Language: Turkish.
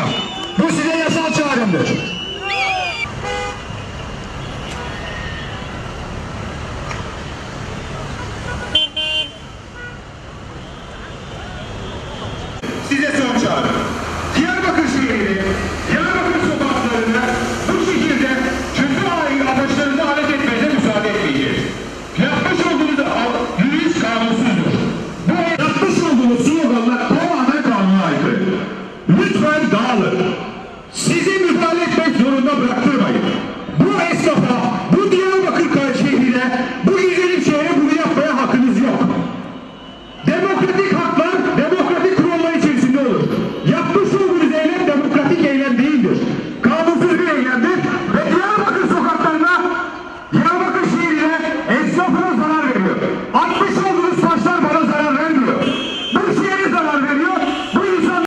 Anayasaya. Bu size yasal çağrımdır. Size son çağrım. We try dollars.